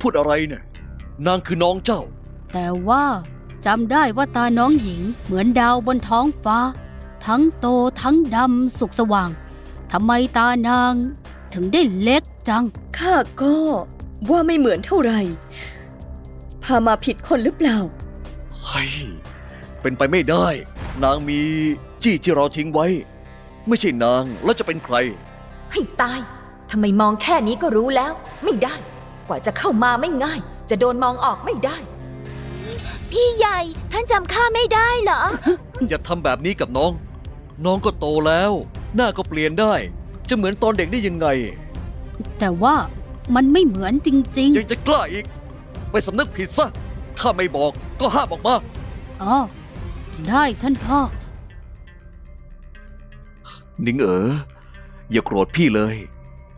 พูดอะไรเนี่ย นางคือน้องเจ้า แต่ว่าจำได้ว่าตาน้องหญิงเหมือนดาวบนท้องฟ้า ทั้งโตทั้งดำสุกสว่างทำไมตานางถึงได้เล็กจัง ข้าก็ว่าไม่เหมือนเท่าไหร่ พามาผิดคนหรือเปล่า เฮ้ย เป็นไปไม่ได้ นางมีจี้ที่เราทิ้งไว้ ไม่ใช่นางแล้วจะเป็นใคร ให้ตาย ทำไมมองแค่นี้ก็รู้แล้ว ไม่ได้ กว่าจะเข้ามาไม่ง่าย จะโดนมองออกไม่ได้ พี่ใหญ่ท่านจำข้าไม่ได้เหรอ อย่าทำแบบนี้กับน้อง น้องก็โตแล้ว หน้าก็เปลี่ยนได้ จะเหมือนตอนเด็กได้ยังไง แต่ว่ามันไม่เหมือนจริงยังจะกล้าอีก ไปสำนึกผิดซะข้าไม่บอกก็ห้ามออกมา ๆอ๋อได้ท่านพ่อ นิงเอ๋ออย่าโกรธพี่เลย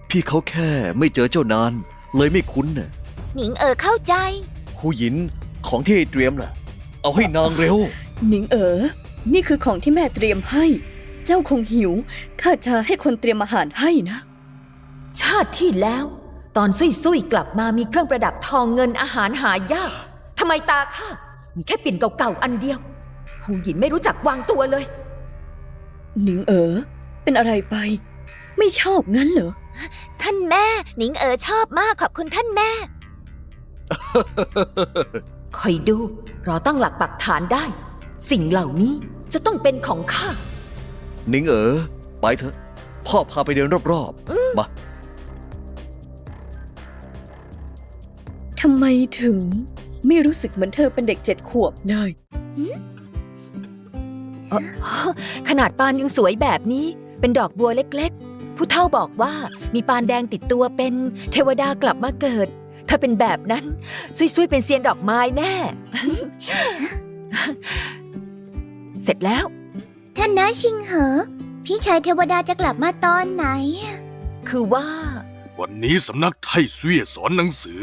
พี่เขาแค่ไม่เจอเจ้านาน เลยไม่คุ้นน่ะหนิงเออเข้าใจ หูหยินของที่ให้เตรียมน่ะ เอาให้นางเร็ว หนิงเอ๋อ นี่คือของที่แม่เตรียมให้ เจ้าคงหิว ข้าจะให้คนเตรียมอาหารให้นะ ชาติที่แล้ว ตอนซุยๆกลับมามีเครื่องประดับทองเงินอาหารหายากทำไมตาข้ามีแค่ปิ่นเก่าๆอันเดียว หูหยินไม่รู้จักวางตัวเลย หนิงเอ๋อ เป็นอะไรไป ไม่ชอบงั้นเหรอ ท่านแม่ หนิงเอ๋อชอบมากขอบคุณท่านแม่ คอยดูรอตั้งหลักปักฐานได้ สิ่งเหล่านี้จะต้องเป็นของข้า นิงเอ๋อไปเถอะ พ่อพาไปเดินรอบๆ มา ทำไมถึงไม่รู้สึกเหมือนเธอเป็นเด็กเจ็ดขวบเลย ขนาดปานยังสวยแบบนี้ เป็นดอกบัวเล็กๆ ผู้เฒ่าบอกว่ามีปานแดงติดตัวเป็นเทวดากลับมาเกิด ถ้าเป็นแบบนั้น ซุยๆเป็นเซียนดอกไม้แน่ เสร็จแล้ว ท่านนะชิงเหอ พี่ชายเทวดาจะกลับมาตอนไหน คือว่า วันนี้สำนักไทเสวียสอนหนังสือ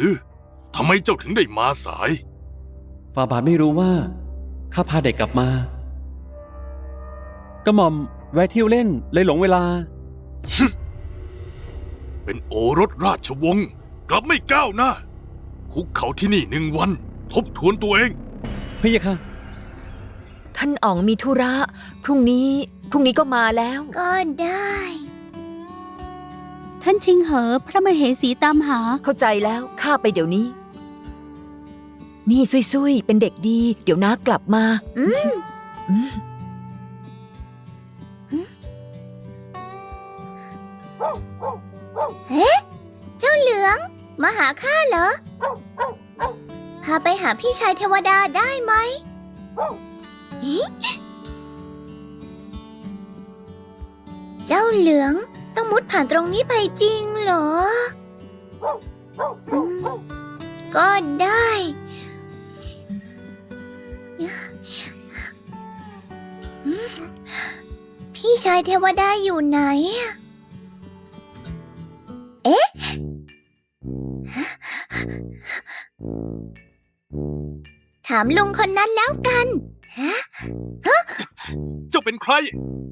ทำไมเจ้าถึงได้มาสาย ฟาบาทไม่รู้ว่า ข้าพาเด็กกลับมาก็หม่อมแวะเที่ยวเล่นเลยหลงเวลา เป็นโอรสราชวงศ์กลับไม่ก้าวหน้า คุกเขาที่นี่หนึ่งวัน ทบทวนตัวเอง พะยะค่ะ ท่านอ๋องมีธุระ พรุ่งนี้ พรุ่งนี้ก็มาแล้ว ก็ได้ ท่านชิงเหอพระมเหสีตามหา เข้าใจแล้วข้าไปเดี๋ยวนี้ นี่ซุยๆ เป็นเด็กดี เดี๋ยวน้ากลับมา อืม มาหาข้าเหรอ พาไปหาพี่ชายเทวดาได้ไหมหเจ้าเหลืองต้องมุดผ่านตรงนี้ไปจริงเหรอ ก็ได้ พี่ชายเทวดาอยู่ไหน เอ๊ะ ถามลุงคนนั้นแล้วกันเจ้าเป็นใคร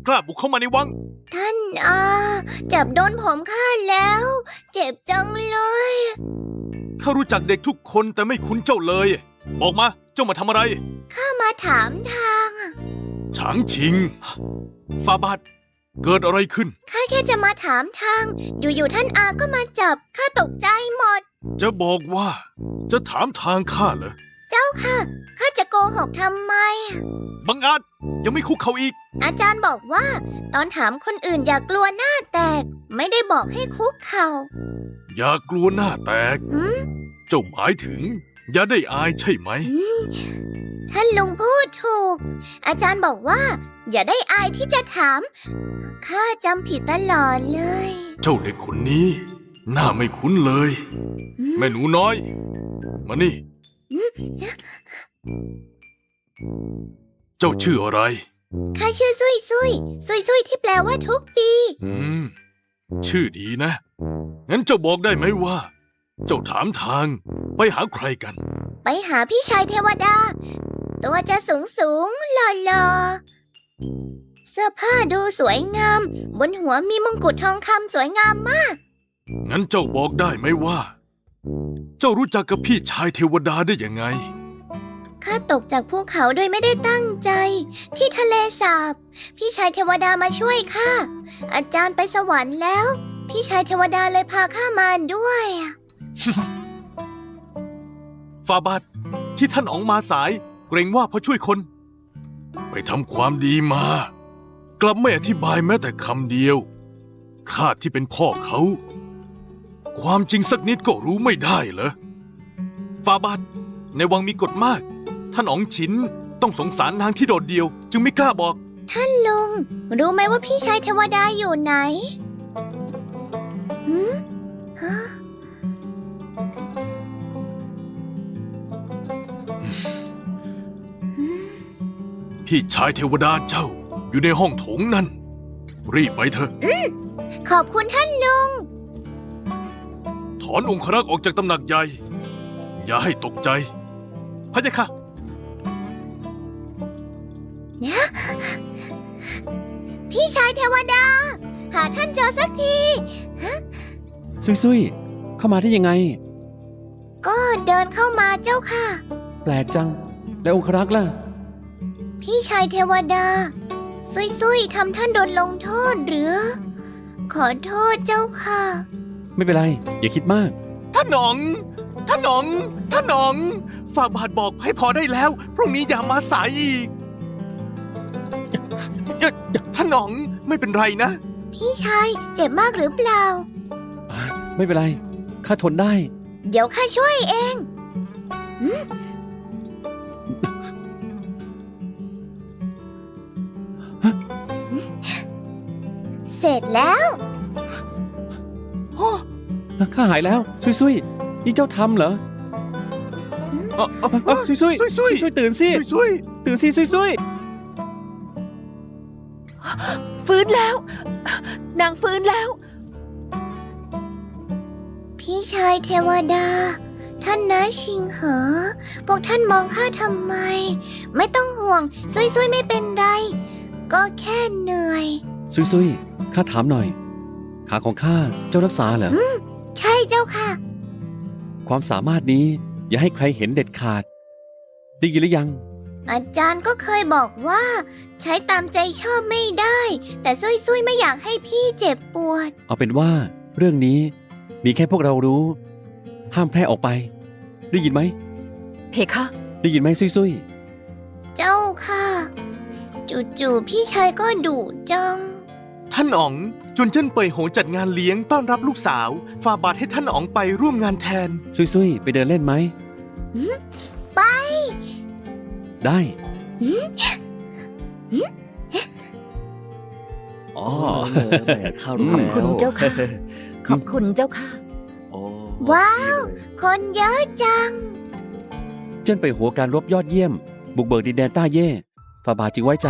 กล้าบุกเข้ามาในวัง ท่านอาจับโดนผมข้าแล้ว เจ็บจังเลยข้ารู้จักเด็กทุกคนแต่ไม่คุ้นเจ้าเลย บอกมา เจ้ามาทำอะไร ข้ามาถามทางอะฉางชิงฟาบาทเกิดอะไรขึ้น ข้าแค่จะมาถามทาง อยู่ๆท่านอาก็มาจับ ข้าตกใจหมด จะบอกว่า จะถามทางข้าเหรอ เจ้าค่ะ ข้าจะโกหกทำไมอะบังอาจยังไม่คุกเขาอีก อาจารย์บอกว่า ตอนถามคนอื่นอย่ากลัวหน้าแตก ไม่ได้บอกให้คุกเข่าอย่ากลัวหน้าแตก อืมเจ้าหมายถึง อย่าได้อายใช่ไหม อืมท่านลุงพูดถูก อาจารย์บอกว่า อย่าได้อายที่จะถาม ข้าจำผิดตลอดเลย เจ้าเด็กคนนี้ หน้าไม่คุ้นเลย อืม แม่หนูน้อย มานี่ เจ้าชื่ออะไร ข้าชื่อซุยซุยซุยซุยที่แปลว่าทุกปี อืม ชื่อดีนะ งั้นเจ้าบอกได้ไหมว่า เจ้าถามทางไปหาใครกัน ไปหาพี่ชายเทวดา ตัวจะสูงสูงหล่อหล่อเสื้อผ้าดูสวยงาม บนหัวมีมงกุฎทองคำสวยงามมาก งั้นเจ้าบอกได้ไหมว่า เจ้ารู้จักกับพี่ชายเทวดาได้ยังไง ข้าตกจากภูเขาโดยไม่ได้ตั้งใจ ที่ทะเลสาบ พี่ชายเทวดามาช่วยข้าอาจารย์ไปสวรรค์แล้ว พี่ชายเทวดาเลยพาข้ามาด้วยอะฟาบาทที่ท่านอ๋องมาสาย เกรงว่าเพราะช่วยคน ไปทำความดีมา กลับไม่อธิบายแม้แต่คำเดียวข้าที่เป็นพ่อเขา ความจริงสักนิดก็รู้ไม่ได้เหรอฟาบาทในวังมีกฎมาก ท่านอ๋องฉินต้องสงสารนางที่โดดเดี่ยว จึงไม่กล้าบอก ท่านลุง รู้ไหมว่าพี่ชายเทวดาอยู่ไหนหืมฮะพี่ชายเทวดาเจ้าอยู่ในห้องโถงนั่น รีบไปเถอะ ขอบคุณท่านลุง ถอนองครักษ์ออกจากตำหนักใหญ่ อย่าให้ตกใจพะยะค่ะ พี่ชายเทวดา หาท่านเจอสักที ซุยๆเข้ามาได้ยังไง ก็เดินเข้ามาเจ้าค่ะ แปลกจัง แล้วองครักษ์ล่ะ พี่ชายเทวดา ซุยๆทำท่านโดนลงโทษหรือ ขอโทษเจ้าค่ะ ไม่เป็นไร อย่าคิดมาก ท่านหนอง ท่านหนอง ท่านหนอง ฝากบาทบอกให้พอได้แล้ว พรุ่งนี้อย่ามาสายอีก ท่านหนองไม่เป็นไรนะ พี่ชายเจ็บมากหรือเปล่า ไม่เป็นไร ข้าทนได้ เดี๋ยวข้าช่วยเองหืมเสร็จแล้ว ข้าหายแล้วซุยๆนี่เจ้าทำเหรอเอ้าซุยๆซุยๆซุยๆตื่นสิช่วยตื่นสิซุยฟื้นแล้ว นางฟื้นแล้ว พี่ชายเทวดา ท่านนะชิงเหอ พวกท่านมองข้าทำไม ไม่ต้องห่วง ซุยๆไม่เป็นไร ก็แค่เหนื่อยๆซุยๆข้าถามหน่อย ขาของข้าเจ้ารักษาเหรอ ใช่เจ้าค่ะ ความสามารถนี้อย่าให้ใครเห็นเด็ดขาด ได้ยินหรือยัง อาจารย์ก็เคยบอกว่า ใช้ตามใจชอบไม่ได้ แต่ซุยๆไม่อยากให้พี่เจ็บปวด เอาเป็นว่าเรื่องนี้มีแค่พวกเรารู้ ห้ามแพร่ออกไป ได้ยินไหม เพคะ ได้ยินไหมซุยเจ้าค่ะ จู่ๆพี่ชายก็ดุจัง ท่านอ๋องจวนเจิ้นเป่ยโหงจัดงานเลี้ยงต้อนรับลูกสาว ฝากบาทให้ท่านอ๋องไปร่วมงานแทนๆซุยๆไปเดินเล่นไหม ไป ได้ อ๋อข้าขรู้อบคุณแล้วเจ้าค่ะ ขอบคุณเจ้าค่ะอ๋อว้าวคนเยอะจัง เจิ้นไปหัวการรบยอดเยี่ยม บุกเบิกดินแดนต้าเย่ฝ่าบาทจึงไว้ใจ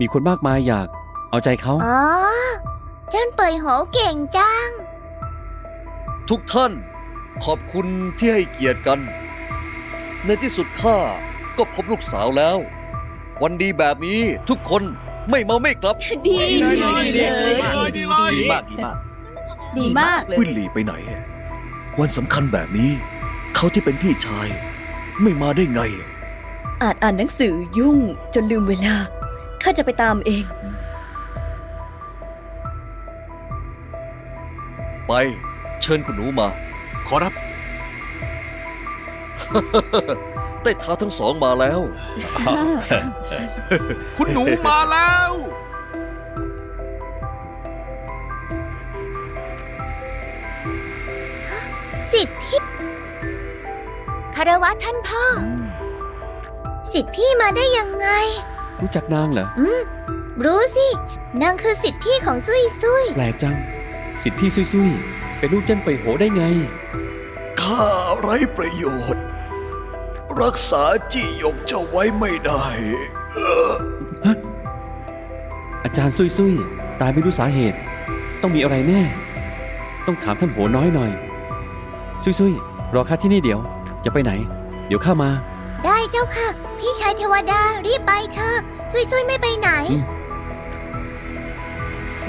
มีคนมากมายอยาก เอาใจเขา อ๋อเจ้าเปยโหเก่งจัง ทุกท่าน ขอบคุณที่ให้เกียรติกัน ในที่สุดข้าก็พบลูกสาวแล้ว วันดีแบบนี้ทุกคนไม่เมาไม่กลับ ดีดีเลยดีเลยดีเลยดีมากดีมากดีมากวินหลีไปไหน วันสำคัญแบบนี้ เขาที่เป็นพี่ชาย ไม่มาได้ไง อาจอ่านหนังสือยุ่งจนลืมเวลา ข้าจะไปตามเอง ไป เชิญคุณหนูมา ขอรับ ใต้เท้าทั้งสองมาแล้ว คุณหนูมาแล้ว สิทธิพี่คารวะท่านพ่อ สิทธิพี่มาได้ยังไง รู้จักนางเหรอ อืม รู้สิ นางคือสิทธิพี่ของซุยซุย แปลกจัง สิทธิพี่ซุยๆ เป็นลูกเจิ้นไปโหได้ไง ข้าไร้ประโยชน์ รักษาจีหยกเจ้าไว้ไม่ได้อาจารย์ซุยๆ ตายไม่รู้สาเหตุ ต้องมีอะไรแน่ ต้องถามท่านโหน้อยหน่อย ซุยๆ รอข้าที่นี่เดี๋ยว อย่าไปไหน เดี๋ยวข้ามา ได้เจ้าค่ะ พี่ชายเทวดารีบไปเถอะซุยซุยไม่ไปไหนอืม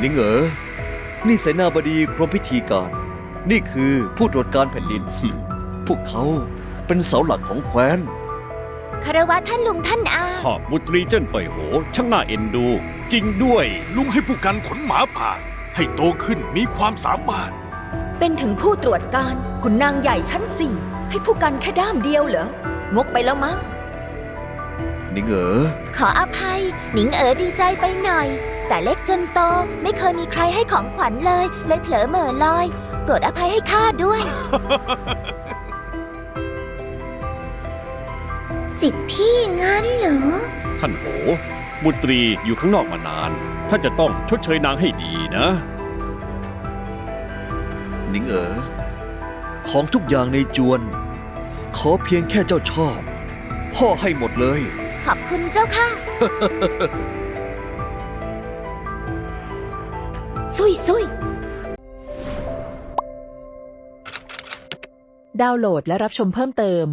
นิงเอ๋อ นี่เสนาบดีกรมพิธีการ นี่คือผู้ตรวจการแผ่นดิน พวกเขาเป็นเสาหลักของแคว้นคารวะท่านลุงท่านอาหากบุตรีเจิ้นเป่ยโห ช่างน่าเอ็นดู จริงด้วย ลุงให้ผู้กันขนหมาป่า ให้โตขึ้นมีความสามารถ เป็นถึงผู้ตรวจการขุนนางใหญ่ชั้นสี่ให้ผู้กันแค่ด้ามเดียวเหรองกไปแล้วมั้งนิงเอ๋อ ขออภัย หนิงเอ๋อดีใจไปหน่อย แต่เล็กจนโตไม่เคยมีใครให้ของขวัญเลย เลยเผลอเหม่อลอย โปรดอภัยให้ข้าด้วย สิทธิพี่งั้นเหรอ ท่านโห บุตรีอยู่ข้างนอกมานาน ท่านจะต้องชดเชยนางให้ดีนะนิงเอ๋อของทุกอย่างในจวน ขอเพียงแค่เจ้าชอบ พ่อให้หมดเลย ขอบคุณเจ้าค่ะ ซุยซุยดาวน์โหลดและรับชมเพิ่มเติม